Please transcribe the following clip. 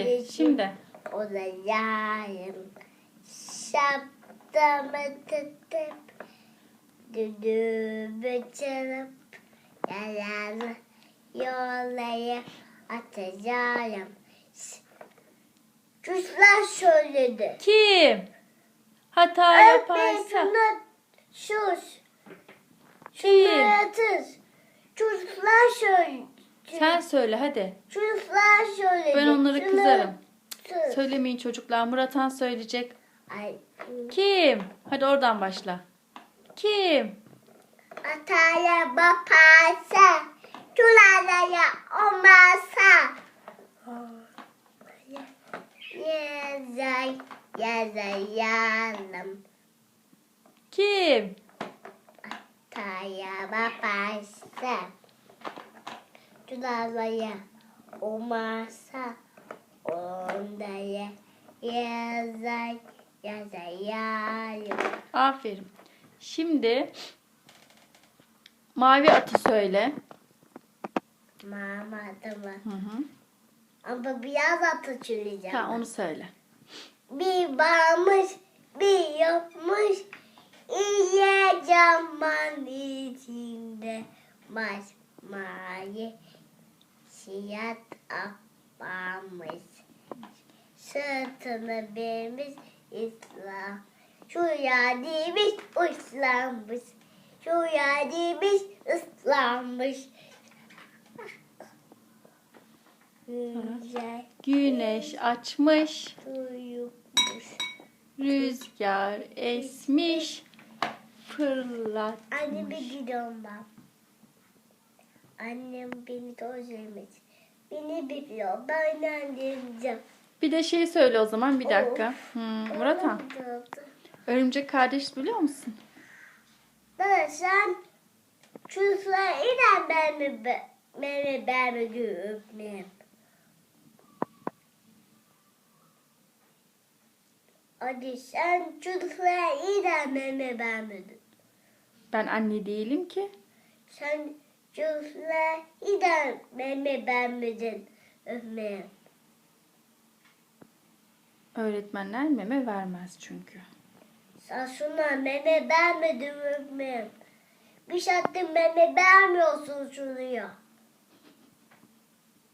Hadi şimdi. Olacağım. Şaptamı tutup düdüğümü çalıp yalanı yolaya atacağım. Çocuklar söyledi. Kim? Hata Öğretmen yaparsa. şunu sus. Kim? Şunları Çocuklar söyledi. Sen söyle hadi. Çocuklar söyledi. Ben onları kızarım. tut. Söylemeyin çocuklar. Murathan söyleyecek. Ay. Kim? Hadi oradan başla. Kim? Ataya baparsa, çulalaya olmazsa. Yazay, yazayalım. Kim? Ataya baparsa, çulalaya olmazsa. Ondaya yazay, yazayalım. Aferin. Şimdi mavi atı söyle. Mama adımı. Hı hı. Ama biraz atıştıracağım. Tamam onu söyle. Bir varmış, bir yokmuş. İyi zaman içinde masmavi siyah akbamış. Sırtını vermiş İslam. Şu yadimiz ıslanmış. Şu yadimiz ıslanmış. Güneş açmış, uyumuş. rüzgar esmiş, fırlat. Anneme gidiyorum ben. Annem beni de. Beni bekliyor. Ben anneyeceğim. Bir de şey söyle o zaman bir dakika. Hmm, Murathan, örümcek kardeş biliyor musun? Ben sen çocuklar be- beni ben mi öpmeyeyim. Hadi sen çocuklar inen ben mi ben mi Ben anne değilim ki. Sen ben mi ben mi öpmeyeyim. Öğretmenler meme vermez çünkü. Sasuna meme beğenmedim öpmeyeyim. Bir saatte meme beğenmiyorsun şunu ya.